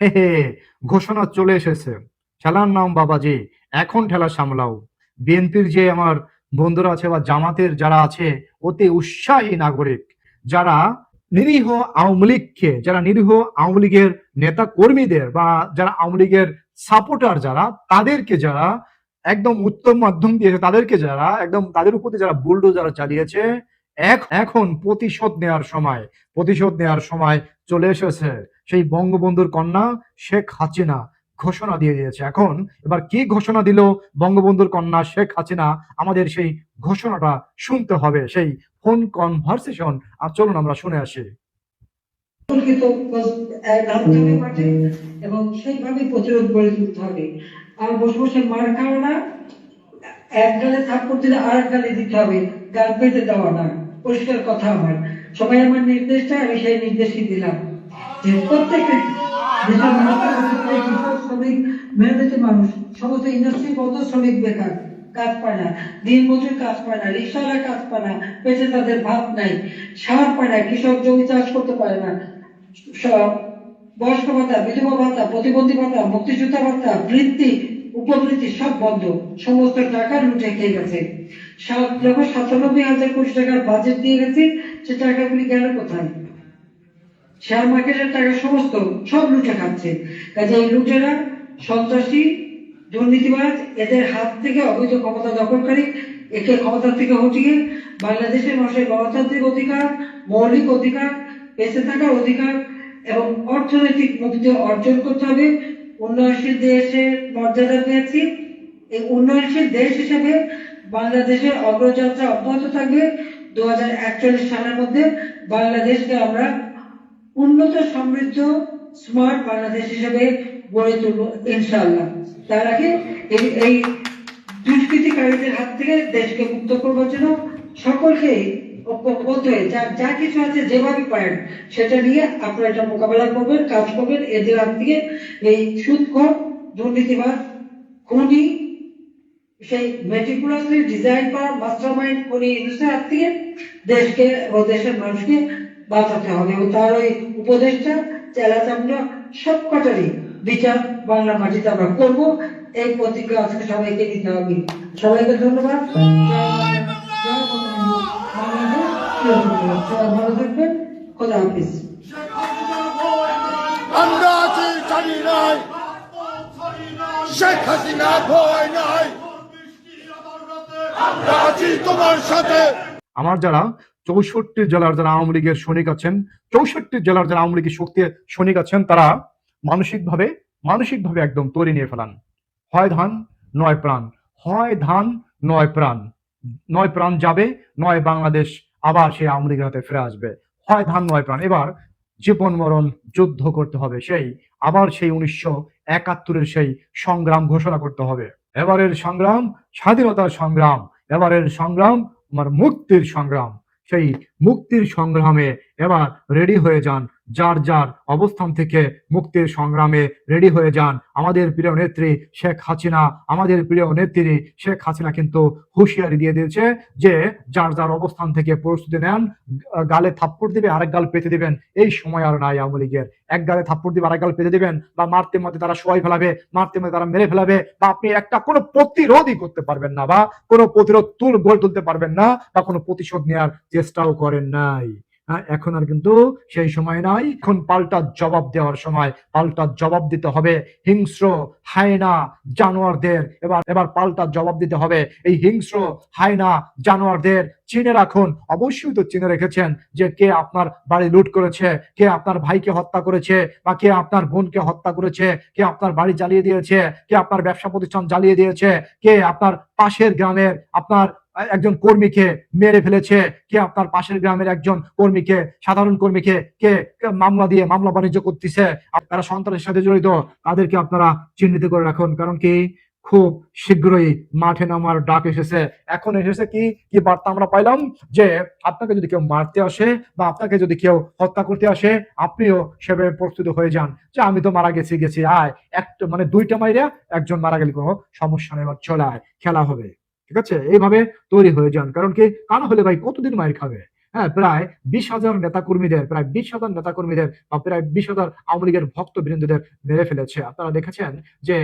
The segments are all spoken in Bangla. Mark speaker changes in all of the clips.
Speaker 1: হে হে, ঘোষণা চলে এসেছে। খেলার নাম বাবাজি, এখন ঠেলা সামলাও। বিএনপির যে আমার বন্ধুরা আছে বা জামাতের যারা আছে, অতি উৎসাহী নাগরিক, যারা নিরীহ আওয়ামী লীগকে, যারা নিরীহ আওয়ামী লীগের নেতা কর্মীদের বা যারা আওয়ামী লীগের সাপোর্টার যারা, তাদেরকে যারা একদম উত্তম মাধ্যম দিয়েছে, তাদেরকে যারা একদম তাদের উপর যারা বুলডো যারা চালিয়েছে এখন প্রতিশোধ নেওয়ার সময়, প্রতিশোধ নেওয়ার সময় চলে এসেছে সেই বঙ্গবন্ধুর কন্যা শেখ হাসিনা ঘোষণা দিয়ে দিয়েছে। এখন এবার কি ঘোষণা দিল বঙ্গবন্ধুর কন্যা শেখ হাসিনা? আমাদের সেই ঘোষণাটা শুনতে হবে, সেই ফোন কনভারসেশন। আর চলুন আমরা শুনে আসি।
Speaker 2: এবং সেইভাবে প্রতিরোধ তুলতে হবে। আর বসে বসে মার খাওয়া না, এক গালে দিলে আর এক গালে দিতে হবে, গাল পেতে দেওয়া না। পরিষ্কার কথা আমার। সবাই আমার নির্দেশটা আমি সেই নির্দেশই দিলাম। যে মানুষ, সমস্ত ইন্ডাস্ট্রি শ্রমিক বেকার, কাজ পায় না। দিন মজুর কাজ পায় না, রিক্সাওয়ালা কাজ পায় না পেটে তাদের ভাত নাই, সার পায় না, কৃষক জমি চাষ করতে পারে না। সব বয়স্ক ভাতা, বিধবা ভাতা, প্রতিবন্ধী ভাতা, মুক্তিযোদ্ধা ভাতা, বৃত্তি, উপবৃত্তি সব বন্ধ। সমস্ত টাকা লুটে খেয়ে গেছে। লক্ষ সাতানব্বই হাজার কোটি টাকার বাজেট দিয়ে গেছে, সে টাকাগুলি গেল কোথায়? শেয়ার মার্কেটের টাকা সমস্ত, সব লুটে খাচ্ছে। কাজে এই লুটেরা সন্ত্রাসী, দুর্নীতিবাজ, এদের হাত থেকে অবৈধ ক্ষমতা দখলকারী, একে ক্ষমতা থেকে হটিয়ে বাংলাদেশের মানুষের গণতান্ত্রিক অধিকার, মৌলিক অধিকার, বেঁচে থাকার অধিকার এবং অর্থনৈতিক মুক্তি অর্জন করতে হবে। উন্নয়নশীল দেশের মর্যাদা পেয়েছি। এই উন্নয়নশীল দেশ হিসেবে বাংলাদেশের অগ্রযাত্রা অব্যাহত থাকবে। দু হাজার একচল্লিশ সালের মধ্যে বাংলাদেশকে আমরা উন্নত সমৃদ্ধ, স্মার্ট বাংলাদেশ হিসেবে গড়ে তুলব ইনশাআল্লাহ। তার আগে এই- এই দুষ্কৃতিকারীদের হাত থেকে দেশকে মুক্ত করবার জন্য সকলকে ঐক্যবদ্ধ যা যা কিছু আছে যেভাবে পারেন সেটা নিয়ে আপনারা এটা মোকাবেলা করবেন, কাজ করবেন। এদের হাত থেকে এই সুদখোর দুর্নীতিবাদ খুনি সেই মেটিকুলাসলি ডিজাইন করা মাস্টার মাইন্ড খুনি ইউনুসের হাত থেকে দেশকে ও দেশের মানুষকে বাঁচাতে হবে এবং তার ওই উপদেশটা চেলা চামড়া সব কটারই বিচার বাংলা মাটিতে আমরা করব। এই প্রতিজ্ঞা আজকে সবাইকে দিতে হবে। সবাইকে ধন্যবাদ। সবাই ভালো থাকবেন খোদা হাফিজ
Speaker 3: আমরা আছি ছাড়ি নাই। শেখ হাসিনা ভয় নাই। আমার
Speaker 1: যারা চৌষট্টি জেলার যারা আওয়ামী লীগের সৈনিক আছেন, চৌষট্টি জেলার যারা আওয়ামী লীগের শক্তি সৈনিক আছেন, তারা মানসিকভাবে মানসিকভাবে একদম তৈরি নিয়ে ফেলান। হয় ধান, নয় প্রাণ। হয় ধান, নয় প্রাণ। নয় প্রাণ যাবে, নয় বাংলাদেশ আবার সেই আওয়ামী লীগের হাতে ফিরে আসবে। হয় ধান, নয় প্রাণ। এবার জীবন মরণ যুদ্ধ করতে হবে, সেই আবার সেই উনিশশো একাত্তরের সেই সংগ্রাম ঘোষণা করতে হবে। এবারের সংগ্রাম, স্বাধীনতার সংগ্রাম, এবারের সংগ্রাম, আমার মুক্তির সংগ্রাম। সেই মুক্তির সংগ্রামে এবার রেডি হয়ে যান যার যার অবস্থান থেকে মুক্তির সংগ্রামে রেডি হয়ে যান। আমাদের প্রিয় নেত্রী শেখ হাসিনা, আমাদের প্রিয় নেত্রী শেখ হাসিনা কিন্তু হুঁশিয়ারি দিয়ে দিয়েছে যে, যার যার অবস্থান থেকে প্রস্তুতি নেন গালে থাপ্পড় দিবে, আরেক গাল পেতে দিবেন। এই সময় আর নাই আওয়ামী লীগের। এক গালে থাপ্পড় দিবে, আরেক গাল পেতে দিবেন। বা মারতে মারতে তারা শোয়াই ফেলাবে, মারতে মারতে তারা মেরে ফেলাবে। বা আপনি একটা কোনো প্রতিরোধই করতে পারবেন না বা কোনো প্রতিরোধ তুল গড়ে তুলতে পারবেন না বা কোনো প্রতিশোধ নেওয়ার চেষ্টাও করেন নাই। এখন আর কিন্তু সেই সময় নাই। এখন পাল্টা জবাব দেওয়ার সময়। পাল্টা জবাব দিতে হবে হিংস্র হায়না জানোয়ারদের। এবার এবার পাল্টা জবাব দিতে হবে এই হিংস্র হায়না জানোয়ারদের। চিনে রাখুন, অবশ্যই তো চিনে রেখেছেন যে কে আপনার বাড়ি লুট করেছে, কে আপনার ভাইকে হত্যা করেছে, বা কে আপনার বোনকে হত্যা করেছে, কে আপনার বাড়ি জ্বালিয়ে দিয়েছে, কে আপনার ব্যবসা প্রতিষ্ঠান জ্বালিয়ে দিয়েছে, কে আপনার পাশের গ্রামের, আপনার একজন কর্মীকে মেরে ফেলেছে, কে আপনার পাশের গ্রামের একজন কর্মীকে, সাধারণ কর্মীকে, কে মামলা দিয়ে মামলা বাণিজ্য করতেছে? তারা সন্ত্রাসের সাথে জড়িত, তাদেরকে আপনারা চিহ্নিত করে রাখুন। কারণ কি? খুব শীঘ্রই মাঠে নামার ডাক এসেছে। এখন এসেছে কি? কি বার্তা আমরা পাইলাম? যে আপনাকে যদি কেউ মারতে আসে বা আপনাকে যদি কেউ হত্যা করতে আসে, আপনিও সেভাবে প্রস্তুত হয়ে যান। যে আমি তো মারা গেছি গেছি, আয়। একটা মানে দুইটা মাইরা একজন মারা গেলে কোনো সমস্যা নেই চলে আয়। খেলা হবে। ঠিক আছে? এইভাবে তৈরি হয়ে যান। কারণ কি? না হলে ভাই কতদিন মায়ের খাবে? হ্যাঁ প্রায় বিশ হাজার নেতাকর্মীদের, প্রায় বিশ হাজার নেতাকর্মীদের বা প্রায় বিশ হাজার আওয়ামী লীগের ভক্ত বৃন্দদের মেরে ফেলেছে। আপনারা দেখেছেন যে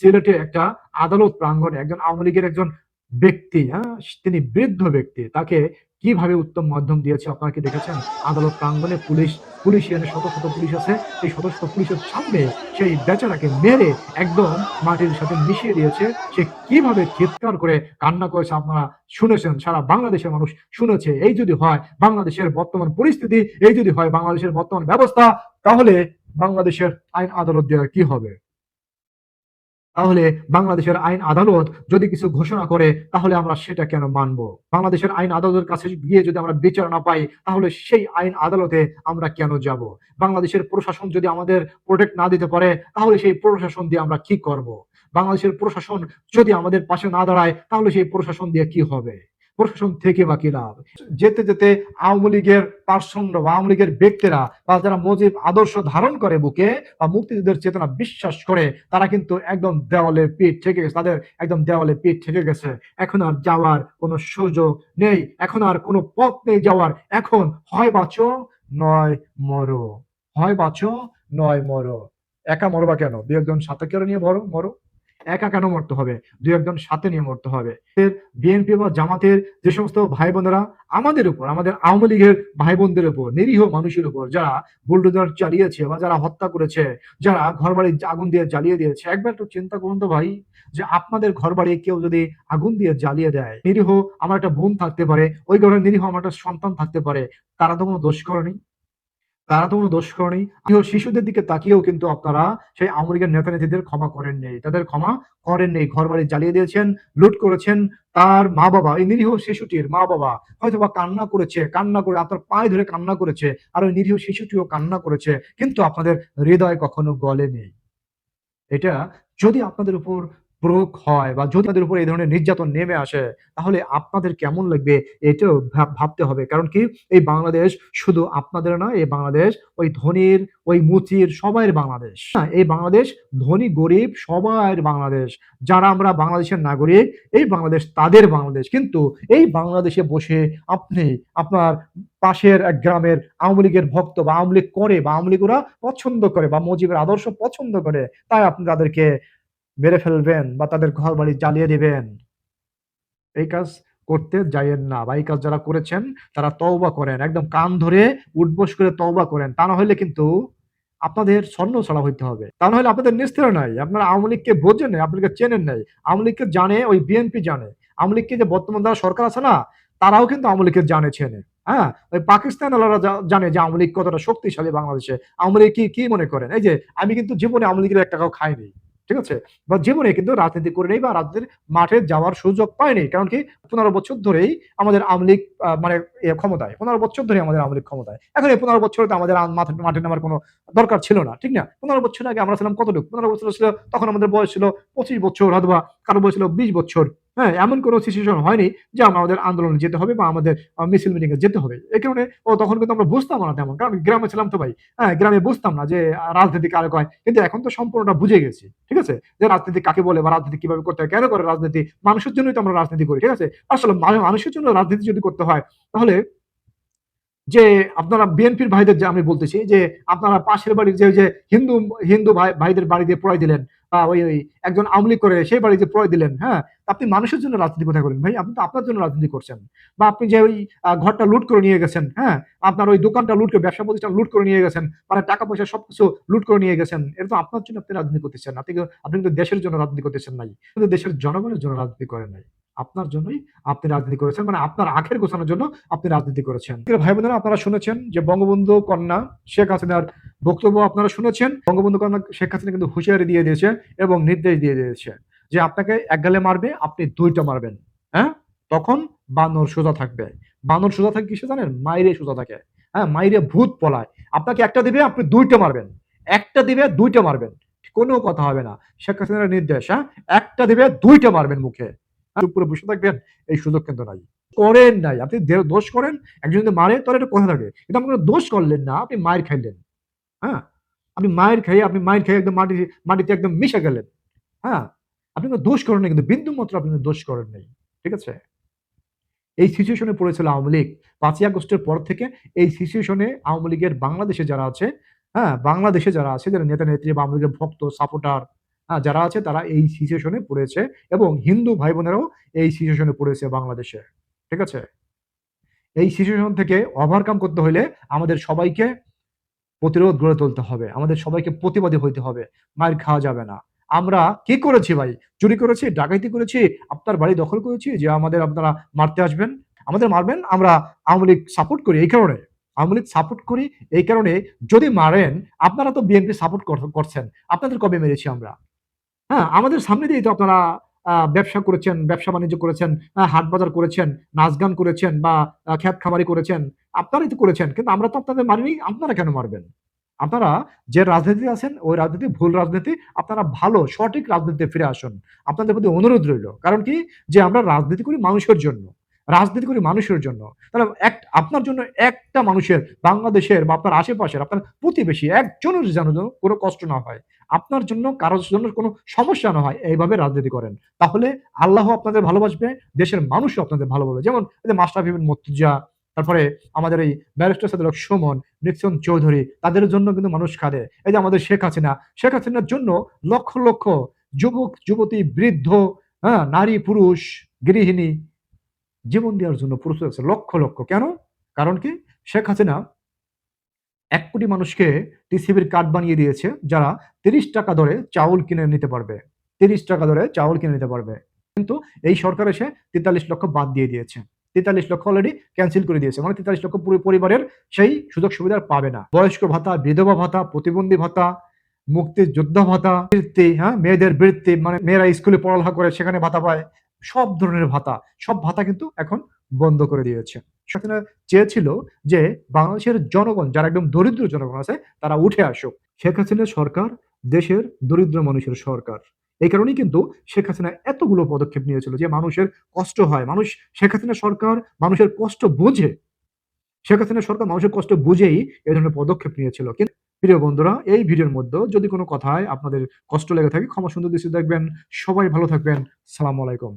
Speaker 1: সিলেটে একটা আদালত প্রাঙ্গনে একজন আওয়ামী লীগের একজন ব্যক্তি হ্যাঁ তিনি বৃদ্ধ ব্যক্তি, তাকে কীভাবে উত্তম মাধ্যম দিয়েছে আপনারা কি দেখেছেন? আদালত প্রাঙ্গণে পুলিশ পুলিশ এখানে শত শত পুলিশ আছে। এই শত শত পুলিশের সামনে সেই বেচারাকে মেরে একদম মাটির সাথে মিশিয়ে দিয়েছে। সে কীভাবে চিৎকার করে কান্না করেছে আপনারা শুনেছেন? সারা বাংলাদেশের মানুষ শুনেছে। এই যদি হয় বাংলাদেশের বর্তমান পরিস্থিতি, এই যদি হয় বাংলাদেশের বর্তমান ব্যবস্থা, তাহলে বাংলাদেশের আইন আদালত দেওয়ার কি হবে? তাহলে বাংলাদেশের আইন আদালত যদি কিছু ঘোষণা করে, তাহলে আমরা সেটা কেন মানব? বাংলাদেশের আইন আদালতের কাছে গিয়ে যদি আমরা বিচার না পাই, তাহলে সেই আইন আদালতে আমরা কেন যাব? বাংলাদেশের প্রশাসন যদি আমাদের প্রোটেক্ট না দিতে পারে, তাহলে সেই প্রশাসন দিয়ে আমরা কি করব? বাংলাদেশের প্রশাসন যদি আমাদের পাশে না দাঁড়ায়, তাহলে সেই প্রশাসন দিয়ে কি হবে? প্রশাসন থেকে বা কি লাভ যেতে যেতে আওয়ামী লীগের পার্সন্ড বা আওয়ামী লীগের ব্যক্তিরা বা যারা মজিব আদর্শ ধারণ করে বুকে বা মুক্তিযুদ্ধের চেতনা বিশ্বাস করে, তারা কিন্তু একদম দেওয়ালে পিঠ থেকে গেছে। তাদের একদম দেওয়ালে পিঠ থেকে গেছে। এখন আর যাওয়ার কোনো সুযোগ নেই। এখন আর কোনো পথ নেই যাওয়ার। এখন হয় বাঁচো, নয় মরো। হয় বাঁচো, নয় মরো। একা মরবা কেন? দু একজন সাথে করে নিয়ে মরো মরো। একা কেন মরতে হবে? দু একজন সাথে নিয়ে মরতে হবে। বিএনপি বা জামাতের যে সমস্ত ভাই বোনেরা আমাদের উপর, আমাদের আওয়ামী লীগের ভাই বোনদের উপর, নিরীহ মানুষের উপর, যারা বুলডোজার চালিয়েছে বা যারা হত্যা করেছে, যারা ঘর বাড়ি আগুন দিয়ে জ্বালিয়ে দিয়েছে, একবার একটু চিন্তা করুন তো ভাই, যে আপনাদের ঘর বাড়ি কেউ যদি আগুন দিয়ে জ্বালিয়ে দেয়, নিরীহ আমার একটা বোন থাকতে পারে, ওই ঘরে নিরীহ আমার একটা সন্তান থাকতে পারে, তারা তো কোনো দোষ করেনি? তারা তো কোনো দোষ করেনি। শিশুদের দিকে তাকিয়েও কিন্তু আপনারা সেই লীগের নেতা নেত্রীদের ক্ষমা করেন নেই। তাদের ক্ষমা করেন নেই। ঘর বাড়ি জ্বালিয়ে দিয়েছেন, লুট করেছেন তার মা বাবা এই নিরীহ শিশুটির মা বাবা হয়তো বা কান্না করেছে, কান্না করে আপনার পায়ে ধরে কান্না করেছে, আর ওই নিরীহ শিশুটিও কান্না করেছে, কিন্তু আপনাদের হৃদয় কখনো গলেনি। এটা যদি আপনাদের উপর প্রয়োগ হয় বা যদি তাদের উপর এই ধরনের নির্যাতন নেমে আসে, তাহলে আপনাদের কেমন লাগবে এটাও ভাবতে হবে। কারণ কি? এই বাংলাদেশ শুধু আপনাদের না এই বাংলাদেশ ওই ধনীর, ওই মুচির সবাইয়ের বাংলাদেশ। এই বাংলাদেশ ধনী, গরিব সবাইয়ের বাংলাদেশ। যারা আমরা বাংলাদেশের নাগরিক, এই বাংলাদেশ তাদের বাংলাদেশ। কিন্তু এই বাংলাদেশে বসে আপনি আপনার পাশের এক গ্রামের আওয়ামী লীগের ভক্ত বা আওয়ামী লীগ করে বা আওয়ামী লীগ ওরা পছন্দ করে বা মজিবের আদর্শ পছন্দ করে, তাই আপনি তাদেরকে মেরে ফেলবেন বা তাদের ঘর বাড়ি জ্বালিয়ে দিবেন। এই কাজ করতে যাইয়েন না বা এই কাজ যারা করেছেন, তারা তওবা করেন। একদম কান ধরে উঠবোস করে তওবা করেন। তা না হলে কিন্তু আপনাদের স্বর্ণ ছড়া হইতে হবে। তা না হলে আপনাদের নিস্তের নাই। আপনারা আওয়ামী লীগকে বোঝেন নাই আপনাকে চেনেন নাই। আওয়ামী লীগকে জানে, ওই বিএনপি জানে। আওয়ামী লীগকে যে বর্তমান যারা সরকার আছে না, তারাও কিন্তু আওয়ামী লীগকে জানে, চেনে। হ্যাঁ? ওই পাকিস্তান ওরা জানে যে আওয়ামী লীগ কতটা শক্তিশালী বাংলাদেশে। আওয়ামী লীগ কি কি মনে করেন? এই যে, আমি কিন্তু জীবনে আওয়ামী লীগের এক টাকাও খাইনি। ঠিক আছে? বা জীবনে কিন্তু রাজনীতি করে নেই বা রাজনীতির মাঠে যাওয়ার সুযোগ পায়নি কারণ কি, পনেরো বছর ধরেই আমাদের আওয়ামী লীগ মানে ক্ষমতায়। পনেরো বছর ধরে আমাদের আওয়ামী লীগ ক্ষমতায়। এখন এই পনেরো বছরে তো আমাদের মাঠে মাঠে নামার কোনো দরকার ছিল না, ঠিক না? পনেরো বছর আগে আমরা ছিলাম কতটুকু? পনেরো বছর ছিল, তখন আমাদের বয়স ছিল পঁচিশ বছর অথবা কারও বয়স ছিল বিশ বছর। হ্যাঁ এমন কোনো সিচুয়েশন হয়নি যে আমাদের আন্দোলনে যেতে হবে বা আমাদের মিছিল মিটিং এ যেতে হবে। এই কারণে ও তখন কিন্তু আমরা বুঝতাম না তেমন। কারণ গ্রামে ছিলাম তো ভাই। হ্যাঁ গ্রামে বুঝতাম না যে রাজনীতি কারে কয়। কিন্তু এখন তো সম্পূর্ণটা বুঝে গেছি, ঠিক আছে? যে রাজনীতি কাকে বলে বা রাজনীতি কীভাবে করতে হয়, কেন করে রাজনীতি? মানুষের জন্যই তো আমরা রাজনীতি করি, ঠিক আছে? আসলে মানুষের জন্য রাজনীতি যদি করতে হয়, তাহলে যে আপনারা বিএনপির ভাইদের যে আমি বলতেছি, যে আপনারা পাশের বাড়ির যে হিন্দু হিন্দু ভাই, ভাইদের বাড়ি দিয়ে পড়াই দিলেন ওই ওই একজন আওয়ামী লীগ করে সেই বাড়িতে প্রয় দিলেন হ্যাঁ? আপনি মানুষের জন্য রাজনীতি কোথায় করেন? ভাই, আপনি তো আপনার জন্য রাজনীতি করছেন। বা আপনি যে ওই ঘরটা লুট করে নিয়ে গেছেন হ্যাঁ? আপনার ওই দোকানটা লুট করে, ব্যবসা প্রতিষ্ঠান লুট করে নিয়ে গেছেন মানে টাকা পয়সা সবকিছু লুট করে নিয়ে গেছেন, এটা তো আপনার জন্য আপনি রাজনীতি করতেছেন, আপনি আপনি কিন্তু দেশের জন্য রাজনীতি করতেছেন নাই কিন্তু দেশের জনগণের জন্য রাজনীতি করেন নাই। আপনার জন্যই আপনি রাজনীতি করেছেন মানে আপনার আখের গোছানোর জন্য আপনি রাজনীতি করেছেন। ভাই বোনেরা আপনারা শুনেছেন যে বঙ্গবন্ধু কন্যা শেখ হাসিনার বক্তব্য আপনারা শুনেছেন। বঙ্গবন্ধু কন্যা শেখ হাসিনা কিন্তু হুঁশিয়ারি দিয়ে দিয়েছে এবং নির্দেশ দিয়ে দিয়েছে যে আপনাকে এক গালে মারবে, আপনি দুইটা মারবেন। হ্যাঁ? তখন বানর সোজা থাকবে। বানর সোজা থাকে কিসে জানেন? মাইরে সোজা থাকে। হ্যাঁ? মাইরে ভূত পলায়। আপনাকে একটা দিবে, আপনি দুইটা মারবেন। একটা দিবে, দুইটা মারবেন। কোনো কথা হবে না। শেখ হাসিনার নির্দেশ হ্যাঁ? একটা দিবে, দুইটা মারবেন মুখে। উপরে বসে থাকবেন, এই সুযোগ কিন্তু নাই। করেন নাই। আপনি দোষ করেন, একজন যদি মারে, তাহলে একটা কথা থাকে। কিন্তু আপনি দোষ করলেন না, আপনি মায়ের খাইলেন। হ্যাঁ? আপনি মায়ের খাইয়ে, আপনি মায়ের খাইয়ে একদম মাটি, মাটিতে একদম মিশে গেলেন। হ্যাঁ? আপনি কোনো দোষ করেন না কিন্তু বিন্দু মাত্র আপনি দোষ করেন নাই। ঠিক আছে? এই সিচুয়েশনে পড়েছিল আওয়ামী লীগ। পাঁচই আগস্টের পর থেকে এই সিচুয়েশনে আওয়ামী লীগের বাংলাদেশে যারা আছে হ্যাঁ? বাংলাদেশে যারা আছে, যারা নেতা নেত্রী বা আওয়ামী লীগের ভক্ত সাপোর্টার যারা আছে তারা এই সিচুয়েশনে পড়েছে এবং হিন্দু ভাই বোনেরাও এই সিচুয়েশনে পড়েছে বাংলাদেশে, ঠিক আছে? এই সিচুয়েশন থেকে ওভারকাম করতে হলে আমাদের সবাইকে প্রতিরোধ গড়ে তুলতে হবে, আমাদের সবাইকে প্রতিবাদী হইতে হবে, মার খাওয়া যাবে না। আমরা কি করেছি ভাই? চুরি করেছি, ডাকাতি করেছি, আপনার বাড়ি দখল করেছি, যে আমাদের আপনারা মারতে আসবেন, আমাদের মারবেন, আমরা আওয়ামী লীগ সাপোর্ট করি এই কারণে, আওয়ামী লীগ সাপোর্ট করি এই কারণে। যদি মারেন, আপনারা তো বিএনপি সাপোর্ট করছেন, আপনাদের কবে মেরেছি আমরা? হ্যাঁ আমাদের সামনে দিয়ে তো আপনারা ব্যবসা করেছেন, ব্যবসা বাণিজ্য করেছেন হাট বাজার করেছেন, নাচ গান করেছেন বা খ্যাত খামারি করেছেন, আপনারাই তো করেছেন, কিন্তু আমরা তো আপনাদের মারিনি, আপনারা কেন মারবেন? আপনারা যে রাজনীতি আছেন, ওই রাজনীতি, ভুল রাজনীতি, আপনারা ভালো, সঠিক রাজনীতিতে ফিরে আসুন। আপনাদের প্রতি অনুরোধ রইল, কারণ কি? যে আমরা রাজনীতি করি মানুষের জন্য। রাজনীতি করি মানুষের জন্য। তাহলে এক, আপনার জন্য একটা মানুষের বাংলাদেশের বা আপনার আশেপাশের, আপনার প্রতিবেশী একজনের যেন কোনো কষ্ট না হয়, আপনার জন্য, কারোর জন্য কোনো সমস্যা না হয়, এইভাবে রাজনীতি করেন। তাহলে আল্লাহ আপনাদের ভালোবাসবে, দেশের মানুষও আপনাদের ভালোবাসবে। যেমন মাস্টার বিপিন মর্তুজা, তারপরে আমাদের এই ব্যারিস্টার সাদক সুমন, নিক্সন চৌধুরী, তাদের জন্য কিন্তু মানুষ খাদে এই যে আমাদের শেখ হাসিনা, শেখ হাসিনার জন্য লক্ষ লক্ষ যুবক, যুবতী, বৃদ্ধ হ্যাঁ নারী, পুরুষ, গৃহিণী জীবন দেওয়ার জন্য প্রস্তুত আছে লক্ষ লক্ষ। কেন? কারণ কি? শেখ হাসিনা এক কোটি মানুষকে টিসিবির কার্ড বানিয়ে দিয়েছে, যারা তিরিশ টাকা দরে চাউল কিনে নিতে পারবে। তিরিশ টাকা দরে চাউল কিনে নিতে পারবে। কিন্তু এই সরকার এসে তেতাল্লিশ লক্ষ বাদ দিয়ে দিয়েছে। তেতাল্লিশ লক্ষ অলরেডি ক্যান্সেল করে দিয়েছে। মানে তেতাল্লিশ লক্ষ পুরো পরিবারের সেই সুযোগ সুবিধা পাবে না। বয়স্ক ভাতা, বিধবা ভাতা, প্রতিবন্ধী ভাতা মুক্তি যোদ্ধা ভাতা, বৃত্তি হ্যাঁ? মেয়েদের বৃত্তি মানে মেয়েরা স্কুলে পড়ালেখা করে সেখানে ভাতা পায়। সব ধরনের ভাতা, সব ভাতা কিন্তু এখন বন্ধ করে দিয়েছে। সেখানে চেয়েছিল যে বাংলাদেশের জনগণ, যারা একদম দরিদ্র জনগণ আছে, তারা উঠে আসুক। শেখ হাসিনার সরকার দেশের দরিদ্র মানুষের সরকার। এই কারণেই কিন্তু শেখ হাসিনা এতগুলো পদক্ষেপ নিয়েছিল যে মানুষের কষ্ট হয়। মানুষ, শেখ হাসিনা সরকার মানুষের কষ্ট বুঝে। শেখ হাসিনা সরকার মানুষের কষ্ট বুঝেই এই ধরনের পদক্ষেপ নিয়েছিল। প্রিয় বন্ধুরা, এই ভিডিওর মধ্যে যদি কোনো কথায় আপনাদের কষ্ট লেগে থাকে, ক্ষমা সুন্দর দৃষ্টি দেখবেন। সবাই ভালো থাকবেন। সালাম আলাইকুম।